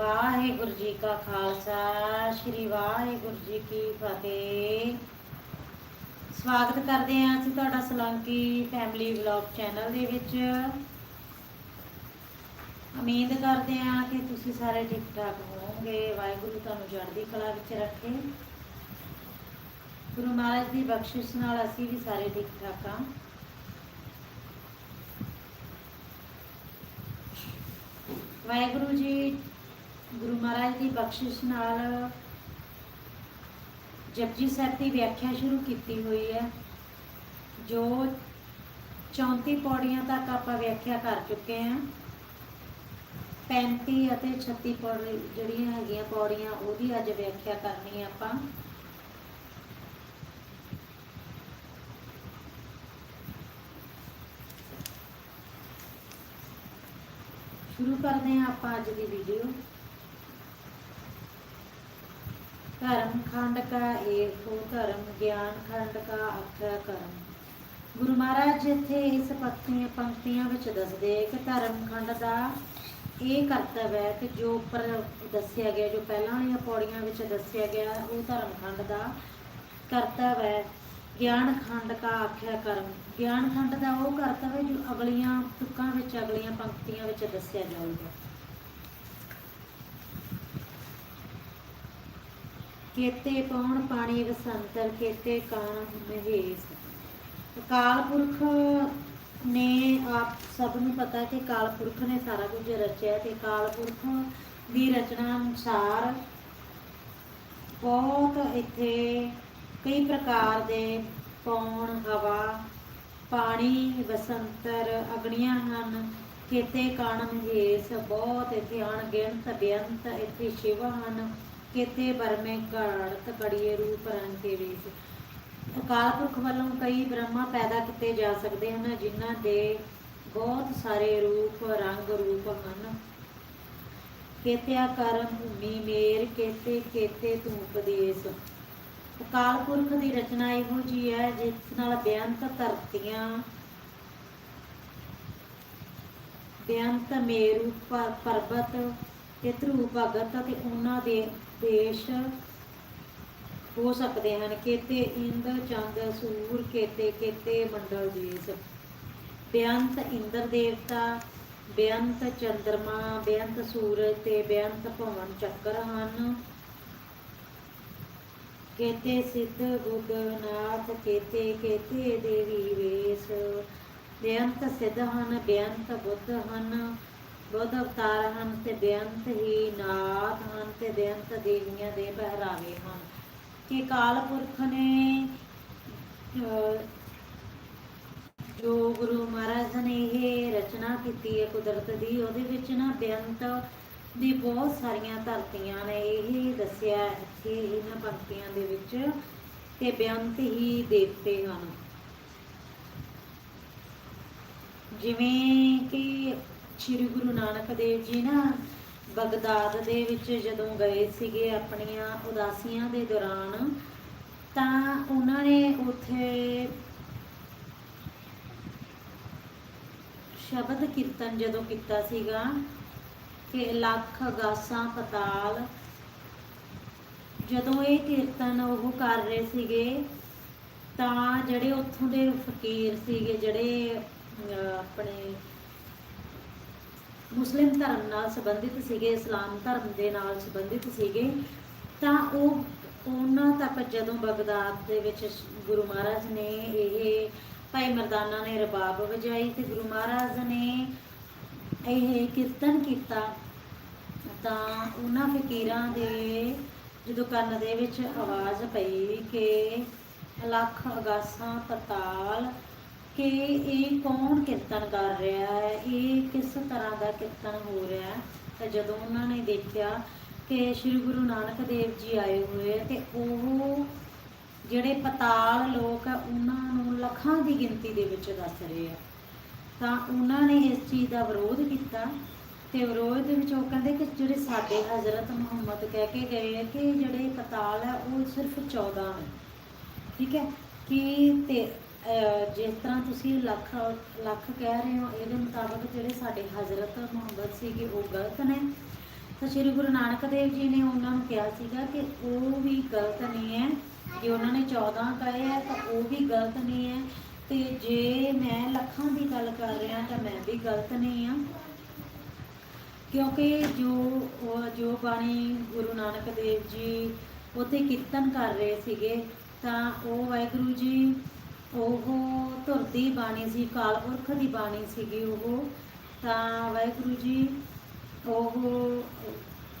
ਵਾਹਿਗੁਰੂ ਜੀ ਕਾ ਖਾਲਸਾ, ਸ੍ਰੀ ਵਾਹਿਗੁਰੂ ਜੀ ਕੀ ਫਤਿਹ। ਸਵਾਗਤ ਕਰਦੇ ਹਾਂ ਅਸੀਂ ਤੁਹਾਡਾ ਸਲੰਕੀ ਫੈਮਿਲੀ ਵਲੌਗ ਚੈਨਲ ਦੇ ਵਿੱਚ। ਉਮੀਦ ਕਰਦੇ ਹਾਂ ਕਿ ਤੁਸੀਂ ਸਾਰੇ ਠੀਕ ਠਾਕ ਹੋਵੋਗੇ, ਵਾਹਿਗੁਰੂ ਤੁਹਾਨੂੰ ਚੜ੍ਹਦੀ ਕਲਾ ਵਿੱਚ ਰੱਖੇ। ਗੁਰੂ ਮਹਾਰਾਜ ਦੀ ਬਖਸ਼ਿਸ਼ ਨਾਲ ਅਸੀਂ ਵੀ ਸਾਰੇ ਠੀਕ ਠਾਕ ਹਾਂ। ਵਾਹਿਗੁਰੂ ਜੀ ਗੁਰੂ ਮਹਾਰਾਜ ਦੀ ਬਖਸ਼ਿਸ਼ ਨਾਲ ਜਪਜੀ ਸਾਹਿਬ ਦੀ ਵਿਆਖਿਆ ਸ਼ੁਰੂ ਕੀਤੀ ਹੋਈ ਹੈ, ਜੋ 34 ਪੌੜੀਆਂ ਤੱਕ ਆਪਾਂ ਵਿਆਖਿਆ ਕਰ ਚੁੱਕੇ ਹਾਂ। 35 ਅਤੇ 36 ਪੌੜੀ ਜਿਹੜੀਆਂ ਹੈਗੀਆਂ ਪੌੜੀਆਂ, ਉਹਦੀ ਅੱਜ ਵਿਆਖਿਆ ਕਰਨੀ ਹੈ ਆਪਾਂ। ਸ਼ੁਰੂ ਕਰਦੇ ਹਾਂ ਆਪਾਂ ਅੱਜ ਦੀ ਵੀਡੀਓ ਧਰਮ ਖੰਡ ਕਾ ਏਕੋ ਧਰਮ ਗਿਆਨ ਖੰਡ ਕਾ ਅਖਰ ਕਰਮ। ਗੁਰੂ ਮਹਾਰਾਜ ਇੱਥੇ ਇਸ ਪੰਕਤੀਆਂ ਪੰਕਤੀਆਂ ਵਿੱਚ ਦੱਸਦੇ ਕਿ ਧਰਮ ਖੰਡ ਦਾ ਇਹ ਕਰਤਵ ਹੈ ਕਿ ਜੋ ਉੱਪਰ ਦੱਸਿਆ ਗਿਆ, ਜੋ ਪਹਿਲਾਂ ਵਾਲੀਆਂ ਪੌੜੀਆਂ ਵਿੱਚ ਦੱਸਿਆ ਗਿਆ, ਉਹ ਧਰਮ ਖੰਡ ਦਾ ਕਰਤਵ ਹੈ। ਗਿਆਨ ਖੰਡ ਕਾ ਆਖਿਆ ਕਰਮ। ਗਿਆਨ ਖੰਡ ਦਾ ਉਹ ਕਰਤਵ ਹੈ ਜੋ ਅਗਲੀਆਂ ਤੁਕਾਂ ਵਿੱਚ, ਅਗਲੀਆਂ ਪੰਕਤੀਆਂ ਵਿੱਚ ਦੱਸਿਆ ਜਾਊਗਾ। ਕੇਤੇ ਪੌਣ ਪਾਣੀ ਵਸੰਤਰ ਕੇਤੇ ਕਾਣ ਮਹੇਸ਼। ਅਕਾਲ ਪੁਰਖ ਨੇ ਆਪ ਸਭ ਨੂੰ ਪਤਾ ਕਿ ਕਾਲ ਪੁਰਖ ਨੇ ਸਾਰਾ ਕੁਝ ਰਚਿਆ ਤੇ ਕਾਲ ਪੁਰਖ ਦੀ ਰਚਨਾ ਅਨੁਸਾਰ ਬਹੁਤ ਇੱਥੇ ਕਈ ਪ੍ਰਕਾਰ ਦੇ ਪੌਣ ਹਵਾ, ਪਾਣੀ ਵਸੰਤਰ ਅਗਨੀਆਂ ਹਨ। ਖੇਤੇ ਕਣ ਮਹੇਸ਼ ਬਹੁਤ ਇੱਥੇ ਅਣਗਿਣਤ ਬੇਅੰਤ ਇੱਥੇ ਸ਼ਿਵ ਹਨ। ਕੇਤੇ ਬਰਮੇ ਘੜਤ ਕੜੀਏ ਰੂਪ ਰੰਗ ਕੇ ਵੇਸ ਅਕਾਲ ਪੁਰਖ ਵੱਲੋਂ ਕਈ ਬ੍ਰਹਮਾ ਪੈਦਾ ਕੀਤੇ ਜਾ ਸਕਦੇ ਹਨ, ਜਿਨ੍ਹਾਂ ਦੇ ਬਹੁਤ ਸਾਰੇ ਰੂਪ ਰੰਗ ਰੂਪ ਹਨ। ਕੇਤਿਆ ਕਰਮ ਭੂਮੀ ਮੇਰ, ਕੇਤੇ ਕੇਤੇ ਤੂੰ ਉਪਦੇਸ਼ ਅਕਾਲ ਪੁਰਖ ਦੀ ਰਚਨਾ ਇਹੋ ਜੀ ਹੈ, ਜਿਸ ਨਾਲ ਬੇਅੰਤ ਧਰਤੀਆਂ ਬੇਅੰਤ ਮੇਰੂ ਪਰਬਤ ਤੇ ਧਰੂ ਭਗਤ ਅਤੇ ਉਹਨਾਂ ਦੇ ਦੇਸ਼ ਹੋ ਸਕਦੇ ਹਨ। ਕੇਤੇ ਇੰਦ, ਚੰਦ, ਸੂਰ, ਕੇਤੇ ਕੇਤੇ ਮੰਡਲ ਦੇਸ ਬੇਅੰਤ ਇੰਦਰ ਦੇਵਤਾ, ਬੇਅੰਤ ਚੰਦਰਮਾ, ਬੇਅੰਤ ਸੂਰਜ ਤੇ ਬੇਅੰਤ ਭਵਨ ਚੱਕਰ ਹਨ। ਕੇਤੇ ਸਿੱਧ ਬੁੱਧ ਨਾਥ ਕੇਤੇ ਕੇਤੇ ਦੇਵੀ ਵੇਸ। ਬੇਅੰਤ ਸਿੱਧ ਹਨ, ਬੇਅੰਤ ਬੁੱਧ ਹਨ। ਬੁੱਧ ਅਵਤਾਰ ਹਨ ਤੇ ਬੇਅੰਤ ਹੀ ਨਾਥ ਹਨ ਤੇ ਬੇਅੰਤ ਦੇਵੀਆਂ ਦੇ ਪਹਿਰਾਵੇ ਹਨ। ਕਿ ਕਾਲ ਪੁਰਖ ਨੇ ਜੋ ਗੁਰੂ ਮਹਾਰਾਜ ਨੇ ਇਹ ਰਚਨਾ ਕੀਤੀ ਹੈ ਕੁਦਰਤ ਦੀ, ਉਹਦੇ ਵਿੱਚ ਨਾ ਬੇਅੰਤ ਦੀ ਬਹੁਤ ਸਾਰੀਆਂ ਧਰਤੀਆਂ ਨੇ, ਇਹ ਦੱਸਿਆ ਕਿ ਇਹਨਾਂ ਪੰਕਤੀਆਂ ਦੇ ਵਿੱਚ ਤੇ ਬੇਅੰਤ ਹੀ ਦੇਵਤੇ ਹਨ। ਜਿਵੇਂ ਕਿ ਸ੍ਰੀ ਗੁਰੂ ਨਾਨਕ ਦੇਵ ਜੀ ਨਾ ਬਗਦਾਦ ਦੇ ਵਿੱਚ ਜਦੋਂ ਗਏ ਸੀਗੇ ਆਪਣੀਆਂ ਉਦਾਸੀਆਂ ਦੇ ਦੌਰਾਨ, ਤਾਂ ਉਹਨਾਂ ਨੇ ਉੱਥੇ ਸ਼ਬਦ ਕੀਰਤਨ ਜਦੋਂ ਕੀਤਾ ਸੀਗਾ ਕਿ ਲੱਖ ਗਾਸਾਂ ਪਤਾਲ, ਜਦੋਂ ਇਹ ਕੀਰਤਨ ਉਹ ਕਰ ਰਹੇ ਸੀਗੇ, ਤਾਂ ਜਿਹੜੇ ਉੱਥੋਂ ਦੇ ਫਕੀਰ ਸੀਗੇ, ਜਿਹੜੇ ਆਪਣੇ ਮੁਸਲਿਮ ਧਰਮ ਨਾਲ ਸੰਬੰਧਿਤ ਸੀਗੇ, ਇਸਲਾਮ ਧਰਮ ਦੇ ਨਾਲ ਸੰਬੰਧਿਤ ਸੀਗੇ, ਤਾਂ ਉਹ, ਉਹਨਾਂ ਤੱਕ ਜਦੋਂ ਬਗਦਾਦ ਦੇ ਵਿੱਚ ਗੁਰੂ ਮਹਾਰਾਜ ਨੇ ਇਹ ਭਾਈ ਮਰਦਾਨਾ ਨੇ ਰਬਾਬ ਵਜਾਈ ਤੇ ਗੁਰੂ ਮਹਾਰਾਜ ਨੇ ਇਹ ਕੀਰਤਨ ਕੀਤਾ, ਤਾਂ ਉਹਨਾਂ ਫਕੀਰਾਂ ਦੇ ਜਦੋਂ ਕੰਨ ਦੇ ਵਿੱਚ ਆਵਾਜ਼ ਪਈ ਕਿ ਲੱਖ ਅਗਾਸਾਂ ਪਤਾਲ ਕਿ ਇਹ ਕੌਣ ਕੀਰਤਨ ਕਰ ਰਿਹਾ ਹੈ? ਇਹ ਕਿਸ ਤਰ੍ਹਾਂ ਦਾ ਕੀਰਤਨ ਹੋ ਰਿਹਾ ਹੈ? ਤਾਂ ਜਦੋਂ ਉਹਨਾਂ ਨੇ ਦੇਖਿਆ ਕਿ ਸ੍ਰੀ ਗੁਰੂ ਨਾਨਕ ਦੇਵ ਜੀ ਆਏ ਹੋਏ ਆ ਤੇ ਉਹ ਜਿਹੜੇ ਪਤਾਲ ਲੋਕ ਆ, ਉਹਨਾਂ ਨੂੰ ਲੱਖਾਂ ਦੀ ਗਿਣਤੀ ਦੇ ਵਿੱਚ ਦੱਸ ਰਹੇ ਆ। ਤਾਂ ਉਹਨਾਂ ਨੇ ਇਸ ਚੀਜ਼ ਦਾ ਵਿਰੋਧ ਕੀਤਾ ਤੇ ਵਿਰੋਧ ਦੇ ਵਿੱਚ ਉਹ ਕਹਿੰਦੇ ਕਿ ਜਿਹੜੇ ਸਾਡੇ ਹਜ਼ਰਤ ਮੁਹੰਮਦ ਕਹਿ ਕੇ ਗਏ ਆ ਕਿ ਜਿਹੜੇ ਪਤਾਲ ਆ, ਉਹ ਸਿਰਫ 14 ਨੇ। ਠੀਕ ਹੈ? ਕਿ ਤੇ ਜਿਸ ਤਰ੍ਹਾਂ ਤੁਸੀਂ ਲੱਖ ਲੱਖ ਕਹਿ ਰਹੇ ਹੋ, ਇਹਦੇ ਮੁਤਾਬਕ ਜਿਹੜੇ ਸਾਡੇ ਹਜ਼ਰਤ ਮੁਹੰਮਦ ਸੀਗੇ, ਉਹ ਗਲਤ ਨੇ। ਤਾਂ ਸ੍ਰੀ ਗੁਰੂ ਨਾਨਕ ਦੇਵ ਜੀ ਨੇ ਉਹਨਾਂ ਨੂੰ ਕਿਹਾ ਸੀਗਾ ਕਿ ਉਹ ਵੀ ਗਲਤ ਨਹੀਂ ਹੈ। ਜੇ ਉਹਨਾਂ ਨੇ 14 ਕਹੇ ਹੈ, ਤਾਂ ਉਹ ਵੀ ਗਲਤ ਨਹੀਂ ਹੈ। ਤੇ ਜੇ ਮੈਂ ਲੱਖਾਂ ਦੀ ਗੱਲ ਕਰ ਰਿਹਾ, ਤਾਂ ਮੈਂ ਵੀ ਗਲਤ ਨਹੀਂ ਆ ਕਿਉਂਕਿ ਜੋ ਜੋ ਬਾਣੀ ਗੁਰੂ ਨਾਨਕ ਦੇਵ ਜੀ ਉੱਥੇ ਕੀਰਤਨ ਕਰ ਰਹੇ ਸੀਗੇ, ਤਾਂ ਉਹ ਵਾਹਿਗੁਰੂ ਜੀ ਉਹ ਧੁਰਦੀ ਬਾਣੀ ਸੀ, ਕਾਲ ਪੁਰਖ ਦੀ ਬਾਣੀ ਸੀਗੀ ਉਹ। ਤਾਂ ਵਾਹਿਗੁਰੂ ਜੀ, ਉਹ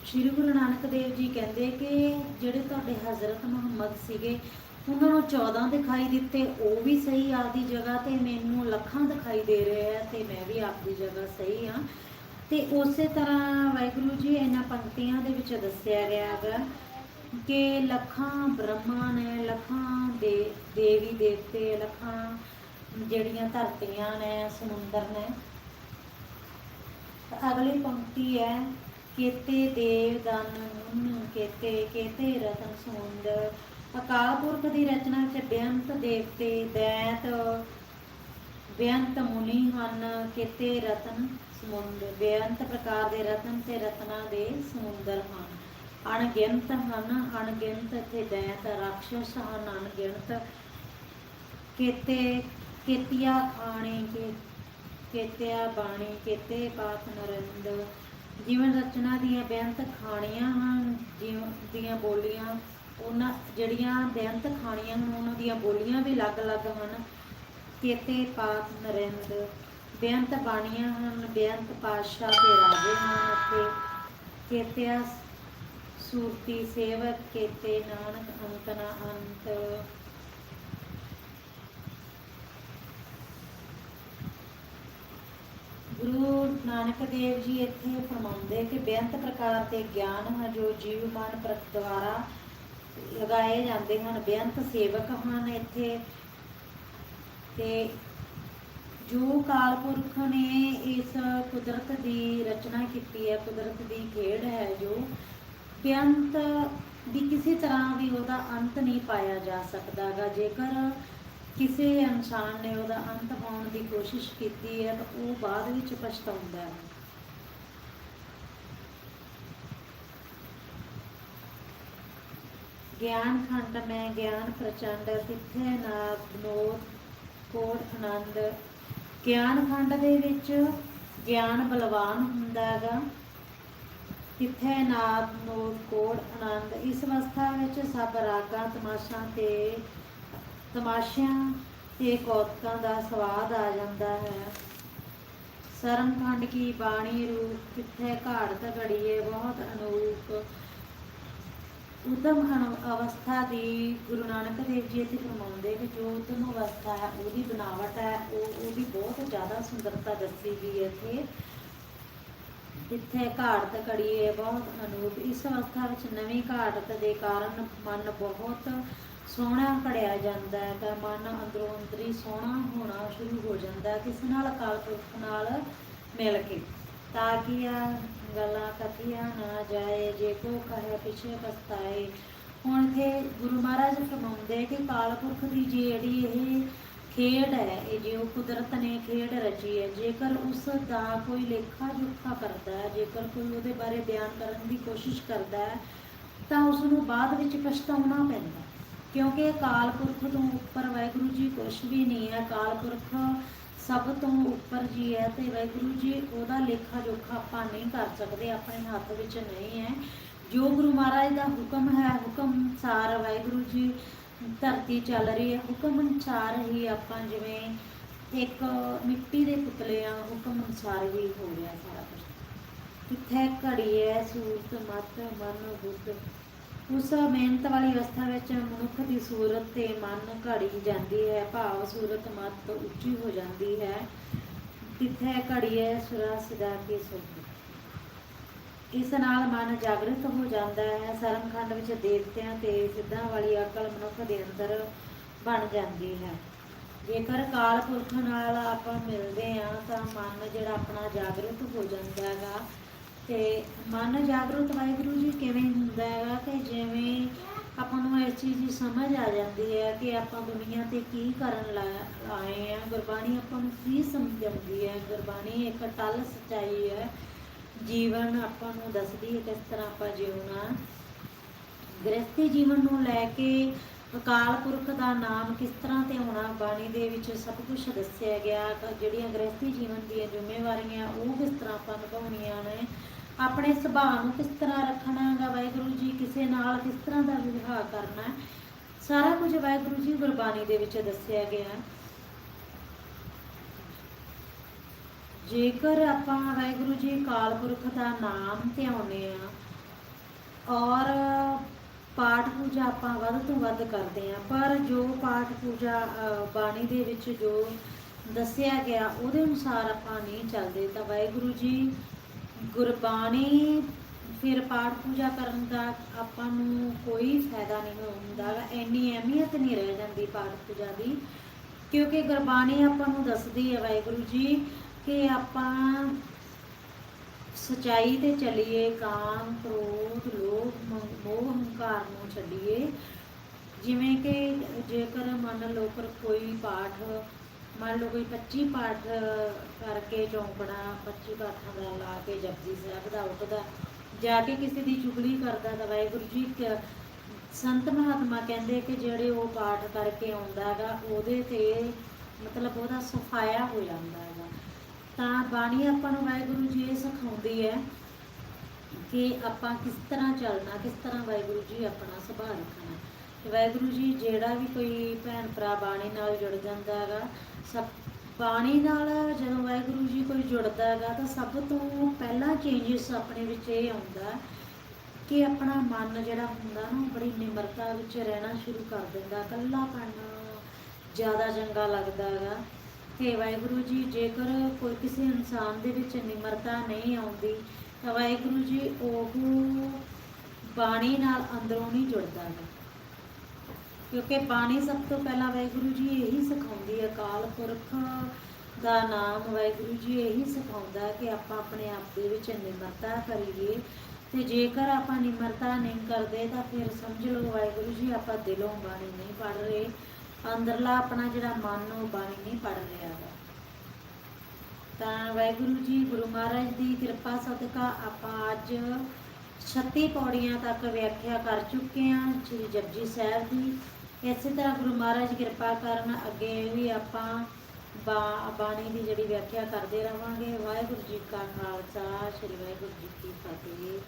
ਸ਼੍ਰੀ ਗੁਰੂ ਨਾਨਕ ਦੇਵ ਜੀ ਕਹਿੰਦੇ ਕਿ ਜਿਹੜੇ ਤੁਹਾਡੇ ਹਜ਼ਰਤ ਮੁਹੰਮਦ ਸੀਗੇ, ਉਹਨਾਂ ਨੂੰ 14 ਦਿਖਾਈ ਦਿੱਤੇ, ਉਹ ਵੀ ਸਹੀ ਆਪਦੀ ਜਗ੍ਹਾ ਤੇ ਮੈਨੂੰ ਲੱਖਾਂ ਦਿਖਾਈ ਦੇ ਰਹੇ ਆ ਤੇ ਮੈਂ ਵੀ ਆਪਦੀ ਜਗ੍ਹਾ ਸਹੀ ਆ। ਤੇ ਉਸੇ ਤਰ੍ਹਾਂ ਵਾਹਿਗੁਰੂ ਜੀ, ਇਹਨਾਂ ਪੰਕਤੀਆਂ ਦੇ ਵਿੱਚ ਦੱਸਿਆ ਗਿਆ ਹੈਗਾ ਕਿ ਲੱਖਾਂ ਬ੍ਰਹਮਾ ਨੇ ਲੱਖਾਂ ਦੇ ਦੇਵੀ ਦੇਵਤੇ, ਲੱਖਾਂ ਜਿਹੜੀਆਂ ਧਰਤੀਆਂ ਨੇ, ਸਮੁੰਦਰ ਨੇ। ਅਗਲੀ ਪੰਕਤੀ ਹੈ, ਕੇਤੇ ਦੇਵ ਦਨ ਮੁਨ, ਕੇਤੇ ਕੇਤੇ ਰਤਨ ਸਮੁੰਦਰ ਅਕਾਲ ਪੁਰਖ ਦੀ ਰਚਨਾ ਵਿੱਚ ਬੇਅੰਤ ਦੇਵਤੇ, ਦੈਤ, ਬੇਅੰਤ ਮੁਨੀ ਹਨ, ਕੇਤੇ ਰਤਨ ਸਮੁੰਦਰ ਬੇਅੰਤ ਪ੍ਰਕਾਰ ਦੇ ਰਤਨ ਤੇ ਰਤਨਾ ਦੇ ਸਮੁੰਦਰ ਹਨ। ਅਣਗਿਣਤ ਹਨ ਅਣਗਿਣਤ ਤੇ ਦੈਂਤ ਰਾਖਸ਼ ਹਨ ਅਣਗਿਣਤ ਕੇਤੇ ਕੇਤੀਆ ਖਾਣੇ ਕੇ ਕੇਤਿਆ ਬਾਣੀ ਕੇਤੇ ਪਾਤ ਨਰਿੰਦ ਜੀਵਨ ਰਚਨਾ ਦੀਆਂ ਬੇਅੰਤ ਖਾਣੀਆਂ ਹਨ ਜੀਵਨ ਦੀਆਂ ਬੋਲੀਆਂ ਉਹਨਾਂ ਜਿਹੜੀਆਂ ਬੇਅੰਤ ਖਾਣੀਆਂ ਹਨ ਉਹਨਾਂ ਦੀਆਂ ਬੋਲੀਆਂ ਵੀ ਅਲੱਗ-ਅਲੱਗ ਹਨ ਕੇਤੇ ਪਾਤ ਨਰਿੰਦ ਬੇਅੰਤ ਬਾਣੀਆਂ ਹਨ ਬੇਅੰਤ ਪਾਤਸ਼ਾਹ ਤੇ ਰਾਜੇ ਹਨ ਉੱਥੇ ਕੇਤਿਆ ਸੂਰਤੀ ਸੇਵਕ ਕੇਤੇ ਨਾਨਕ ਅੰਤ ਨਾ ਅੰਤ। ਗੁਰੂ ਨਾਨਕ ਦੇਵ ਜੀ ਇੱਥੇ ਫਰਮਾਉਂਦੇ ਕਿ ਬੇਅੰਤ ਪ੍ਰਕਾਰ ਦੇ ਗਿਆਨ ਹਨ ਜੋ ਜੀਵ ਪ੍ਰਤ ਦੁਆਰਾ ਲਗਾਏ ਜਾਂਦੇ ਹਨ। ਬੇਅੰਤ ਸੇਵਕ ਹਨ ਇੱਥੇ। ਤੇ ਜੋ ਕਾਲ ਪੁਰਖ ਨੇ ਇਸ ਕੁਦਰਤ ਦੀ ਰਚਨਾ ਕੀਤੀ ਹੈ, ਕੁਦਰਤ ਦੀ ਖੇਡ ਹੈ ਜੋ ਬੇਅੰਤ ਵੀ ਕਿਸੇ ਤਰ੍ਹਾਂ ਵੀ ਉਹਦਾ ਅੰਤ ਨਹੀਂ ਪਾਇਆ ਜਾ ਸਕਦਾਗਾ। ਜੇਕਰ ਕਿਸੇ ਇਨਸਾਨ ਨੇ ਉਹਦਾ ਅੰਤ ਪਾਉਣ ਦੀ ਕੋਸ਼ਿਸ਼ ਕੀਤੀ ਹੈ, ਤਾਂ ਉਹ ਬਾਅਦ ਵਿੱਚ ਪਛਤਾਉਂਦਾ ਹੈ। ਗਿਆਨ ਖੰਡ ਮੈਂ ਗਿਆਨ ਪ੍ਰਚੰਡ, ਤਿੱਥੇ ਨਾ ਨੋਦ ਕੋੜ ਆਨੰਦ। ਗਿਆਨ ਖੰਡ ਦੇ ਵਿੱਚ ਗਿਆਨ ਬਲਵਾਨ ਹੁੰਦਾ ਹੈਗਾ ਕਿੱਥੇ ਨਾਦ ਨੋਦ ਕੋੜ ਆਨੰਦ। ਇਸ ਅਵਸਥਾ ਵਿੱਚ ਸਭ ਰਾਗਾਂ, ਤਮਾਸ਼ਾਂ ਤੇ ਤਮਾਸ਼ਿਆਂ ਤੇ ਕੌਤਕਾਂ ਦਾ ਸਵਾਦ ਆ ਜਾਂਦਾ ਹੈ। ਸਰਮਖੰਡ ਕੀ ਬਾਣੀ ਰੂਪ, ਕਿੱਥੇ ਘਾੜਤ ਘੜੀਏ ਬਹੁਤ ਅਨੂਪ। ਉਦਮ ਅਵਸਥਾ ਦੀ ਗੁਰੂ ਨਾਨਕ ਦੇਵ ਜੀ ਇੱਥੇ ਫਰਮਾਉਂਦੇ ਕਿ ਜੋ ਉਦਮ ਅਵਸਥਾ ਹੈ, ਉਹਦੀ ਬਣਾਵਟ ਹੈ, ਉਹ ਉਹਦੀ ਬਹੁਤ ਜ਼ਿਆਦਾ ਸੁੰਦਰਤਾ ਦੱਸੀ ਗਈ ਹੈ ਇੱਥੇ। ਜਿੱਥੇ ਘਾੜਤ ਘੜੀਏ ਬਹੁਤ ਅਨੂਪ ਇਸ ਅਵਸਥਾ ਵਿੱਚ ਨਵੀਂ ਘਾੜਤ ਦੇ ਕਾਰਨ ਮਨ ਬਹੁਤ ਸੋਹਣਾ ਘੜਿਆ ਜਾਂਦਾ ਹੈ ਤਾਂ ਮਨ ਅੰਦਰੋਂ ਅੰਦਰੀ ਸੋਹਣਾ ਹੋਣਾ ਸ਼ੁਰੂ ਹੋ ਜਾਂਦਾ ਕਿਸ ਨਾਲ ਅਕਾਲ ਪੁਰਖ ਨਾਲ ਮਿਲ ਕੇ। ਤਾਂ ਕਿ ਆ ਗੱਲਾਂ ਕਥੀਆਂ ਨਾ ਜਾਏ, ਜੇ ਕੋ ਕਹੇ ਪਿਛੇ ਪਸਤਾਏ ਹੁਣ ਇੱਥੇ ਗੁਰੂ ਮਹਾਰਾਜ ਫਰਮਾਉਂਦੇ ਕਿ ਕਾਲ ਪੁਰਖ ਦੀ ਜਿਹੜੀ ਇਹ ਖੇਡ ਹੈ, ਇਹ ਜੋ ਕੁਦਰਤ ਨੇ ਖੇਡ ਰਚੀ ਹੈ, ਜੇਕਰ ਉਸ ਦਾ ਕੋਈ ਲੇਖਾ ਜੋਖਾ ਕਰਦਾ ਹੈ, ਜੇਕਰ ਕੋਈ ਉਹਦੇ ਬਾਰੇ ਬਿਆਨ ਕਰਨ ਦੀ ਕੋਸ਼ਿਸ਼ ਕਰਦਾ ਹੈ, ਤਾਂ ਉਸ ਨੂੰ ਬਾਅਦ ਵਿੱਚ ਪਛਤਾਉਣਾ ਪੈਂਦਾ ਕਿਉਂਕਿ ਅਕਾਲ ਪੁਰਖ ਤੋਂ ਉੱਪਰ ਵਾਹਿਗੁਰੂ ਜੀ ਕੁਛ ਵੀ ਨਹੀਂ ਹੈ ਅਕਾਲ ਪੁਰਖ ਸਭ ਤੋਂ ਉੱਪਰ ਜੀ ਹੈ ਤੇ ਵਾਹਿਗੁਰੂ ਜੀ ਉਹਦਾ ਲੇਖਾ ਜੋਖਾ ਆਪਾਂ ਨਹੀਂ ਕਰ ਸਕਦੇ, ਆਪਣੇ ਹੱਥ ਵਿੱਚ ਨਹੀਂ ਹੈ। ਜੋ ਗੁਰੂ ਮਹਾਰਾਜ ਦਾ ਹੁਕਮ ਹੈ, ਹੁਕਮ ਸਾਰ ਵਾਹਿਗੁਰੂ ਜੀ ਧਰਤੀ ਚੱਲ ਰਹੀ ਹੈ ਹੁਕਮ ਅਨੁਸਾਰ ਹੀ ਆਪਾਂ ਜਿਵੇਂ ਇੱਕ ਮਿੱਟੀ ਦੇ ਪੁਤਲੇ ਆ, ਹੁਕਮ ਅਨੁਸਾਰ ਹੀ ਹੋ ਰਿਹਾ ਸਾਰਾ ਕੁਝ ਕਿੱਥੇ ਘੜੀ ਹੈ ਸੂਰਤ, ਮਤ, ਮਨ, ਬੁੱਧ। ਉਸ ਮਿਹਨਤ ਵਾਲੀ ਅਵਸਥਾ ਵਿੱਚ ਮਨੁੱਖ ਦੀ ਸੂਰਤ ਤੇ ਮਨ ਘੜੀ ਜਾਂਦੀ ਹੈ ਭਾਵ ਸੂਰਤ, ਮਤ ਉੱਚੀ ਹੋ ਜਾਂਦੀ ਹੈ। ਤਿੱਥੇ ਘੜੀ ਹੈ ਸੁਰਾ ਸਿਦਾ ਕੇ ਸੁਖ ਇਸ ਨਾਲ ਮਨ ਜਾਗਰਤ ਹੋ ਜਾਂਦਾ ਹੈ ਸਰਮਖੰਡ ਵਿੱਚ ਦੇਵਤਿਆਂ ਤੇ ਸਿੱਧਾਂ ਵਾਲੀ ਅਕਲ ਮਨੁੱਖ ਦੇ ਅੰਦਰ ਬਣ ਜਾਂਦੀ ਹੈ। ਜੇਕਰ ਕਾਲ ਪੁਰਖ ਨਾਲ ਆਪਾਂ ਮਿਲਦੇ ਆ ਤਾਂ ਮਨ ਜਿਹੜਾ ਆਪਣਾ ਜਾਗਰਤ ਹੋ ਜਾਂਦਾ ਹੈਗਾ। ਤੇ ਮਨ ਜਾਗਰੂਕ ਵਾਹਿਗੁਰੂ ਜੀ ਕਿਵੇਂ ਹੁੰਦਾ ਹੈਗਾ ਕਿ ਜਿਵੇਂ ਆਪਾਂ ਨੂੰ ਇਸ ਚੀਜ਼ ਦੀ ਸਮਝ ਆ ਜਾਂਦੀ ਹੈ ਕਿ ਆਪਾਂ ਦੁਨੀਆ ਤੇ ਕੀ ਕਰਨ ਲਾ- ਆਏ ਆ ਗੁਰਬਾਣੀ ਆਪਾਂ ਨੂੰ ਕੀ ਸਮਝਾਉਂਦੀ ਹੈ? ਗੁਰਬਾਣੀ ਇੱਕ ਟਲ ਸਚਾਈ ਹੈ। ਜੀਵਨ ਆਪਾਂ ਨੂੰ ਦੱਸਦੀ ਹੈ ਕਿਸ ਤਰ੍ਹਾਂ ਆਪਾਂ ਜਿਉਣਾ ਗ੍ਰਸਤੀ ਜੀਵਨ ਨੂੰ ਲੈ ਕੇ ਅਕਾਲ ਪੁਰਖ ਦਾ ਨਾਮ ਕਿਸ ਤਰ੍ਹਾਂ ਤੇ ਹੋਣਾ, ਬਾਣੀ ਦੇ ਵਿੱਚ ਸਭ ਕੁਝ ਦੱਸਿਆ ਗਿਆ। ਜਿਹੜੀਆਂ ਗ੍ਰਸਤੀ ਜੀਵਨ ਦੀਆਂ ਜ਼ਿੰਮੇਵਾਰੀਆਂ, ਉਹ ਕਿਸ ਤਰ੍ਹਾਂ ਆਪਾਂ ਨਿਭਾਉਣੀਆਂ ਨੇ, ਆਪਣੇ ਸੁਭਾਅ ਨੂੰ ਕਿਸ ਤਰ੍ਹਾਂ ਰੱਖਣਾ ਹੈਗਾ, ਵਾਹਿਗੁਰੂ ਜੀ ਕਿਸੇ ਨਾਲ ਕਿਸ ਤਰ੍ਹਾਂ ਦਾ ਵਿਵਹਾਰ ਕਰਨਾ ਸਾਰਾ ਕੁਝ ਵਾਹਿਗੁਰੂ ਜੀ ਗੁਰਬਾਣੀ ਦੇ ਵਿੱਚ ਦੱਸਿਆ ਗਿਆ ਜੇਕਰ ਆਪਾਂ ਵਾਹਿਗੁਰੂ ਜੀ ਅਕਾਲ ਪੁਰਖ ਦਾ ਨਾਮ ਧਿਆਉਂਦੇ ਆ ਔਰ ਪਾਠ ਪੂਜਾ ਆਪਾਂ ਵੱਧ ਤੋਂ ਵੱਧ ਕਰਦੇ ਆ ਪਰ ਜੋ ਪਾਠ ਪੂਜਾ ਬਾਣੀ ਦੇ ਵਿੱਚ ਜੋ ਦੱਸਿਆ ਗਿਆ ਉਹਦੇ ਅਨੁਸਾਰ ਆਪਾਂ ਨਹੀਂ ਚੱਲਦੇ, ਤਾਂ ਵਾਹਿਗੁਰੂ ਜੀ ਗੁਰਬਾਣੀ ਫਿਰ ਪਾਠ ਪੂਜਾ ਕਰਨ ਦਾ ਆਪਾਂ ਨੂੰ ਕੋਈ ਫਾਇਦਾ ਨਹੀਂ ਹੁੰਦਾ, ਇੰਨੀ ਅਹਿਮੀਅਤ ਨਹੀਂ ਰਹਿ ਜਾਂਦੀ ਪਾਠ ਪੂਜਾ ਦੀ, ਕਿਉਂਕਿ ਗੁਰਬਾਣੀ ਆਪਾਂ ਨੂੰ ਦੱਸਦੀ ਹੈ ਵਾਹਿਗੁਰੂ ਜੀ ਕਿ ਆਪਾਂ ਸਚਾਈ ਤੇ ਚੱਲੀਏ, ਕਾਮ, ਕ੍ਰੋਧ, ਲੋਭ, ਮੋਹ ਹੰਕਾਰ ਨੂੰ ਛੱਡੀਏ। ਜਿਵੇਂ ਕਿ ਜੇਕਰ ਮੰਨ ਲਓ ਪਰ ਕੋਈ ਪਾਠ, ਮੰਨ ਲਓ ਕੋਈ 25 ਪਾਠ ਕਰਕੇ ਚੌਂਕੜਾ 25 ਪਾਠਾਂ ਦਾ ਲਾ ਕੇ ਜਪਜੀ ਸਾਹਿਬ ਦਾ ਉੱਠਦਾ, ਜਾ ਕੇ ਕਿਸੇ ਦੀ ਚੁਗਲੀ ਕਰਦਾ ਤਾਂ ਵਾਹਿਗੁਰੂ ਜੀ ਕ- ਸੰਤ ਮਹਾਤਮਾ ਕਹਿੰਦੇ ਕਿ ਜਿਹੜੇ ਉਹ ਪਾਠ ਕਰਕੇ ਆਉਂਦਾ ਹੈਗਾ, ਉਹਦੇ ਤੇ ਮਤਲਬ ਉਹਦਾ ਸਫਾਇਆ ਹੋ ਜਾਂਦਾ ਹੈਗਾ। ਤਾਂ ਬਾਣੀ ਆਪਾਂ ਨੂੰ ਵਾਹਿਗੁਰੂ ਜੀ ਇਹ ਸਿਖਾਉਂਦੀ ਹੈ ਕਿ ਆਪਾਂ ਕਿਸ ਤਰ੍ਹਾਂ ਚੱਲਣਾ, ਕਿਸ ਤਰ੍ਹਾਂ ਵਾਹਿਗੁਰੂ ਜੀ ਆਪਣਾ ਸੁਭਾਅ ਰੱਖਣਾ। ਤੇ ਵਾਹਿਗੁਰੂ ਜੀ ਜਿਹੜਾ ਵੀ ਕੋਈ ਭੈਣ ਭਰਾ ਬਾਣੀ ਨਾਲ ਜੁੜ ਜਾਂਦਾ ਹੈਗਾ, ਸਭ ਬਾਣੀ ਨਾਲ ਜਦੋਂ ਵਾਹਿਗੁਰੂ ਜੀ ਕੋਈ ਜੁੜਦਾ ਹੈਗਾ, ਤਾਂ ਸਭ ਤੋਂ ਪਹਿਲਾ ਚੇਂਜਸ ਆਪਣੇ ਵਿੱਚ ਇਹ ਆਉਂਦਾ ਕਿ ਆਪਣਾ ਮਨ ਜਿਹੜਾ ਹੁੰਦਾ ਨਾ, ਉਹ ਬੜੀ ਨਿਮਰਤਾ ਵਿੱਚ ਰਹਿਣਾ ਸ਼ੁਰੂ ਕਰ ਦਿੰਦਾ ਇਕੱਲਾਪਣ ਜ਼ਿਆਦਾ ਚੰਗਾ ਲੱਗਦਾ ਹੈਗਾ। ਤੇ ਵਾਹਿਗੁਰੂ ਜੀ, ਜੇਕਰ ਕੋਈ ਕਿਸੇ ਇਨਸਾਨ ਦੇ ਵਿੱਚ ਨਿਮਰਤਾ ਨਹੀਂ ਆਉਂਦੀ, ਤਾਂ ਵਾਹਿਗੁਰੂ ਜੀ, ਉਹ ਬਾਣੀ ਨਾਲ ਅੰਦਰੋਂ ਨਹੀਂ ਜੁੜਦਾ ਹੈਗਾ ਕਿਉਂਕਿ ਬਾਣੀ ਸਭ ਤੋਂ ਪਹਿਲਾਂ ਵਾਹਿਗੁਰੂ ਜੀ ਇਹੀ ਸਿਖਾਉਂਦੀ ਹੈ, ਅਕਾਲ ਪੁਰਖ ਦਾ ਨਾਮ ਵਾਹਿਗੁਰੂ ਜੀ ਇਹੀ ਸਿਖਾਉਂਦਾ ਕਿ ਆਪਾਂ ਆਪਣੇ ਆਪ ਦੇ ਵਿੱਚ ਨਿਮਰਤਾ ਕਰੀਏ। ਤੇ ਜੇਕਰ ਆਪਾਂ ਨਿਮਰਤਾ ਨਹੀਂ ਕਰਦੇ, ਤਾਂ ਫਿਰ ਸਮਝ ਲਓ ਵਾਹਿਗੁਰੂ ਜੀ, ਆਪਾਂ ਦਿਲੋਂ ਬਾਣੀ ਨਹੀਂ ਪੜ ਰਹੇ। ਅੰਦਰਲਾ ਆਪਣਾ ਜਿਹੜਾ ਮਨ ਉਹ ਬਾਣੀ ਨਹੀਂ ਪੜ ਰਿਹਾ ਵਾ ਤਾਂ ਵਾਹਿਗੁਰੂ ਜੀ, ਗੁਰੂ ਮਹਾਰਾਜ ਦੀ ਕਿਰਪਾ ਸਦਕਾ ਆਪਾਂ ਅੱਜ 36 ਪੌੜੀਆਂ ਤੱਕ ਵਿਆਖਿਆ ਕਰ ਚੁੱਕੇ ਹਾਂ ਸ੍ਰੀ ਜਪਜੀ ਸਾਹਿਬ ਦੀ। ਇਸੇ ਤਰ੍ਹਾਂ ਗੁਰੂ ਮਹਾਰਾਜ ਕਿਰਪਾ ਕਰਨ ਅੱਗੇ ਵੀ ਆਪਾਂ ਬਾਣੀ ਦੀ ਜਿਹੜੀ ਵਿਆਖਿਆ ਕਰਦੇ ਰਵਾਂਗੇ। ਵਾਹਿਗੁਰੂ ਜੀ ਕਾ ਖਾਲਸਾ, ਸ੍ਰੀ ਵਾਹਿਗੁਰੂ ਜੀ ਕੀ ਫਤਿਹ।